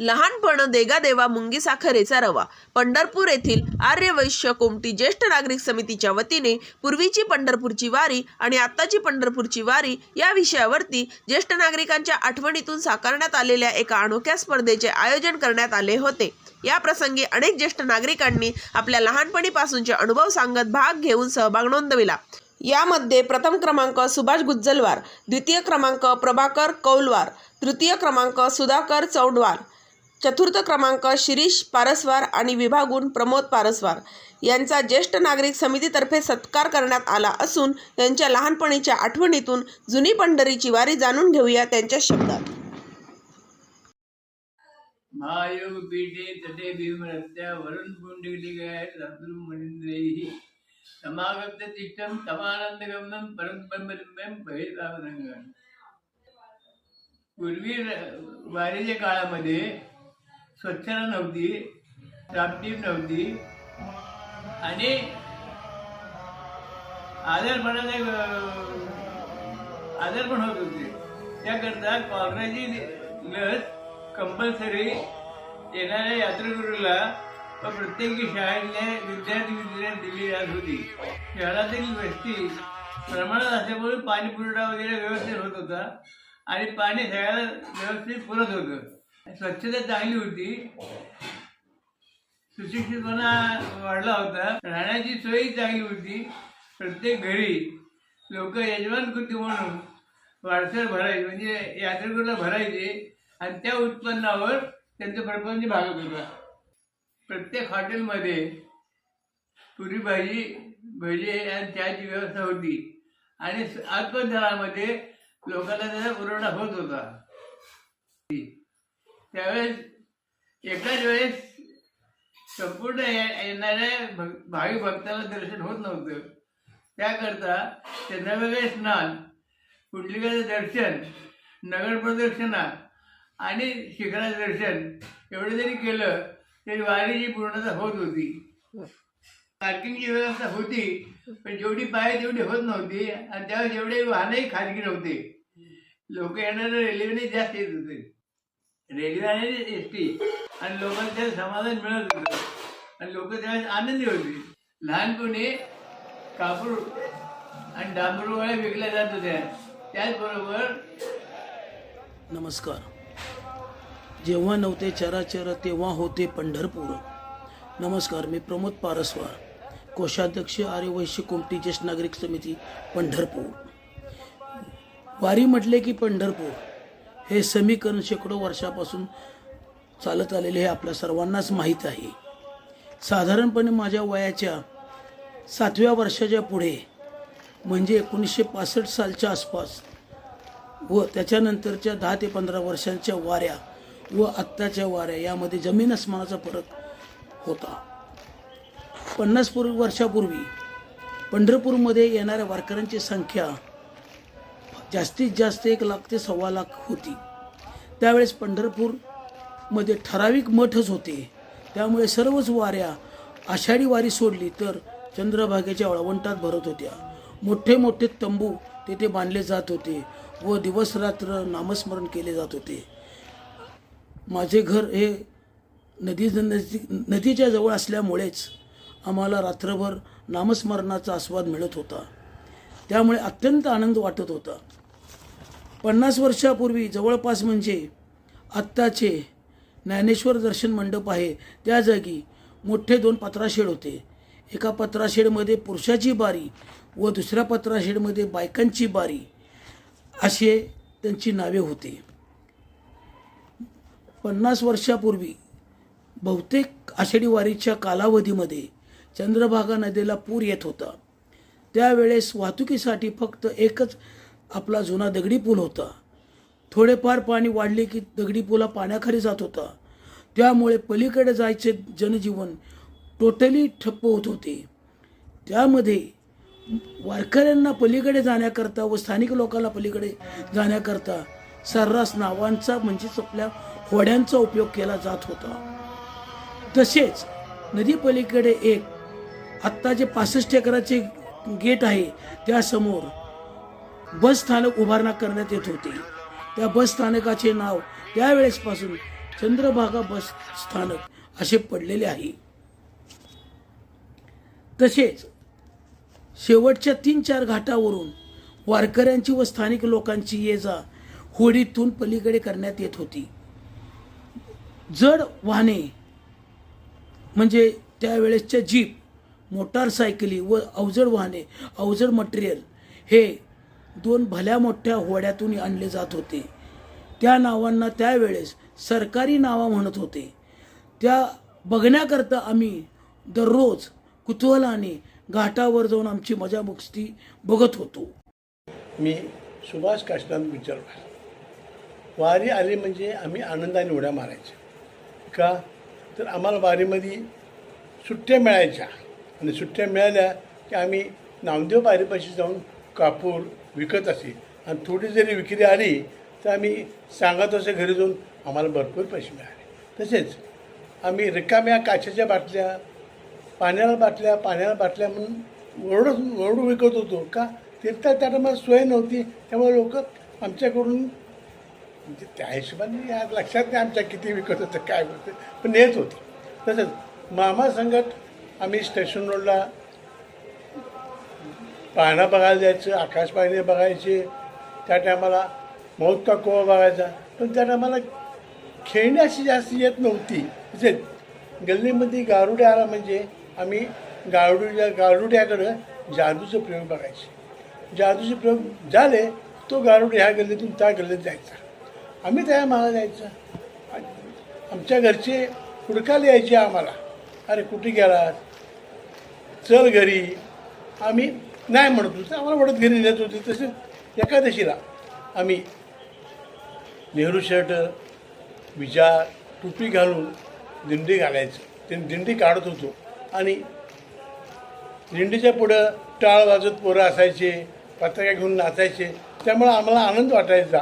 लहानपण देगा देवा मुंगी साखरेचा रवा. पंढरपूर येथील आर्यवैश्य कोमटी ज्येष्ठ नागरिक समितीच्या वतीने पूर्वीची पंढरपूरची वारी आणि आत्ताची पंढरपूरची वारी या विषयावरती ज्येष्ठ नागरिकांच्या आठवणीतून साकारण्यात आलेल्या एका अनोख्या स्पर्धेचे आयोजन करण्यात आले होते. या प्रसंगी अनेक ज्येष्ठ नागरिकांनी आपल्या लहानपणीपासूनचे अनुभव सांगत भाग घेऊन सहभाग नोंदविला. यामध्ये प्रथम क्रमांक सुभाष गुज्जलवार द्वितीय क्रमांक प्रभाकर कौलवार तृतीय क्रमांक सुधाकर चौंडवार चतुर्थ क्रमांक शिरीष पारसवार आणि विभागून प्रमोद पारसवार यांचा ज्येष्ठ नागरिक समितीतर्फे सत्कार करण्यात आला असून त्यांच्या लहानपणीच्या आठवणीतून जुनी पंढरीची वारी जाणून घेऊया त्यांच्या शब्दात. महायोग पीठे तटे भीमरस्त्या वरुण पुंडलिकाय रत्नम समागत तिष्ठम पूर्वी वारीच्या काळामध्ये स्वच्छता नव्हती टापटीप नव्हती आणि आदरपणाने आदरपण होत होते. त्याकरता कॉरोनाची लस कंपल्सरी येणाऱ्या यात्रेकरूला व प्रत्येकी शाळेतल्या विद्यार्थी विद्यार्थी दिली जात होती. शहरातील वस्ती प्रमाणात असल्यामुळे पाणी पुरवठा वगैरे व्यवस्थित होत होता आणि पाणी सगळ्याला व्यवस्थित पुरत होतं. स्वच्छता चांगली होती. सुशिक्षितपणा वाढला होता. राहण्याची सोयी चांगली होती. प्रत्येक घरी लोक यजमान कृती म्हणून वारसर भरायचे म्हणजे यात्रेकरूला भरायचे आणि त्या उत्पन्नावर त्यांचं प्रपंच भागत होता. प्रत्येक हॉटेलमध्ये पुरी भाजी भजे आणि चहाची व्यवस्था होती. आणि आत्मदरामध्ये लोकांना त्याचा पुरवठा होत होता. त्यावेळेस एकाच वेळेस संपूर्ण ये- येणाऱ्या भक- भावी भक्ताला दर्शन होत नव्हतं. त्याकरता चंद्रभागे स्नान कुंडलिकाचं दर्शन नगर प्रदक्षिणा आणि शिखराचं दर्शन एवढं जरी केलं तरी वारीची पूर्णता होत होती. पार्किंगची व्यवस्था होती पण जेवढी पाहिजे तेवढी होत नव्हती आणि त्यावेळेस एवढे वाहनही खाजगी नव्हते. लोक येणारे रेल्वेने जास्त येत होते. रेल्वे आणि एस टी आणि लोकांना समाधान मिळत होतं. आणि लोक त्यावेळेस आनंदी होते. लहानपणी कापूर आणि डांबरूवाळ्या विकल्या जात होत्या. त्याचबरोबर नमस्कार. जेव्हा नव्हते चराचर तेव्हा होते पंढरपूर. नमस्कार मी प्रमोद पारस्वार कोषाध्यक्ष आर्यवैश्य कोमटी ज्येष्ठ नागरिक समिती पंढरपूर. वारी म्हटले की पंढरपूर. हे समीकरण शेकडो वर्षापासून चालत आलेले हे आपल्या सर्वांनाच माहीत आहे. साधारणपणे माझ्या वयाच्या सातव्या वर्षाच्या पुढे म्हणजे एकोणीसशे पासष्ट सालच्या आसपास व त्याच्यानंतरच्या दहा ते पंधरा वर्षांच्या वाऱ्या व आत्ताच्या वाऱ्या यामध्ये जमीन अस्मानाचा फरक होता. पन्नास पूर्वी वर्षापूर्वी पंढरपूरमध्ये येणाऱ्या वारकऱ्यांची संख्या जास्तीत जास्त एक लाख ते सव्वा लाख होती. त्यावेळेस पंढरपूरमध्ये ठराविक मठच होते. त्यामुळे सर्वच वाऱ्या आषाढी वारी सोडली तर चंद्रभागेच्या वळवंटात भरत होत्या. मोठे मोठे तंबू तेथे बांधले जात होते व दिवसरात्र नामस्मरण केले जात होते. माझे घर हे नदी नदी नदीच्या जवळ असल्यामुळेच आम्हाला रात्रभर नामस्मरणाचा आस्वाद मिळत होता. त्यामुळे अत्यंत आनंद वाटत होता. पन्नास वर्षापूर्वी जवळपास म्हणजे आत्ताचे ज्ञानेश्वर दर्शन मंडप आहे. त्या जागी मोठे दोन पत्राशेड होते. एका पत्राशेडमध्ये पुरुषाची बारी व दुसऱ्या पत्राशेडमध्ये बायकांची बारी असे त्यांची नावे होती. पन्नास वर्षापूर्वी बहुतेक आषाढी वारीच्या कालावधीमध्ये चंद्रभागा नदीला पूर येत होता. त्यावेळेस वाहतुकीसाठी फक्त एकच आपला जुना दगडी पूल होता. थोडेफार पाणी वाढले की दगडी पुला पाण्याखाली जात होता. त्यामुळे पलीकडे जायचे जनजीवन टोटली ठप्प होत होते. त्यामध्ये वारकऱ्यांना पलीकडे जाण्याकरता व स्थानिक लोकांना पलीकडे जाण्याकरता सर्रास नावांचा म्हणजेच आपल्या होड्यांचा उपयोग केला जात होता. तसेच नदी पलीकडे एक आत्ता जे पासष्ट एकराचे गेट आहे त्यासमोर बस स्थानक उभारणा करण्यात येत होते. त्या बस स्थानकाचे नाव त्यावेळेसपासून चंद्रभागा बस स्थानक असे पडलेले आहे. तसेच शेवटच्या तीन चार घाटावरून वारकऱ्यांची व स्थानिक लोकांची ये जा होडीतून पलीकडे करण्यात येत होती. जड वाहने म्हणजे त्यावेळेसच्या जीप मोटारसायकली व अवजड वाहने अवजड मटेरियल हे दोन भल्या मोठ्या होड्यातून आणले जात होते. त्या नावांना त्यावेळेस सरकारी नावा म्हणत होते. त्या बघण्याकरता आम्ही दररोज कुतूहलाने घाटावर जाऊन आमची मजा बघत होतो. मी सुभाष काशनाथ विचारणार वारी आली म्हणजे आम्ही आनंदाने उड्या मारायच्या का? तर आम्हाला वारीमध्ये सुट्ट्या मिळायच्या. आणि सुट्ट्या मिळाल्या की आम्ही नामदेव बारीपाशी जाऊन कापूर विकत असे. आणि थोडी जरी विक्री आली तर आम्ही सांगत असे घरी जाऊन आम्हाला भरपूर पैसे मिळाले. तसेच आम्ही रिकाम्या काचेच्या बाटल्या पाण्याला बाटल्या पाण्याला बाटल्या म्हणून ओरडून ओरडू विकत होतो का? ते तर त्या टायमाला सोय नव्हती. त्यामुळे लोक आमच्याकडून म्हणजे त्या हिशोबाने या लक्षात नाही आमच्या किती विकत होतं काय होतं पण नेत होतं. तसंच मामा संगत आम्ही स्टेशन रोडला पाहणं बघायला जायचं आकाश पाहणे बघायचे. त्या टायमाला मौत का कोवा बघायचा. पण त्या टायमाला खेळण्याची जास्त येत नव्हती. तसेच गल्लीमध्ये गारुडे आला म्हणजे आम्ही गारुड्या गारुड्याकडं जादूचे प्रयोग बघायचे. जादूचे प्रयोग झाले तो गारुड ह्या गल्लीतून त्या गल्लीत जायचा. आम्ही त्या मागं जायचं. आमच्या घरचे हुडकायला यायचे आम्हाला. अरे कुठे गेलात चल घरी. आम्ही नाही म्हणत होते. आम्हाला वडत घरी नेत होते. तसेच एकादशीला आम्ही नेहरू शर्ट विचार टोपी घालून दिंडी घालायचं. ते दिंडी काढत होतो. आणि दिंडीच्या पुढं टाळ वाजत पोरं असायचे पताका घेऊन नाचायचे. त्यामुळं आम्हाला आनंद वाटायचा.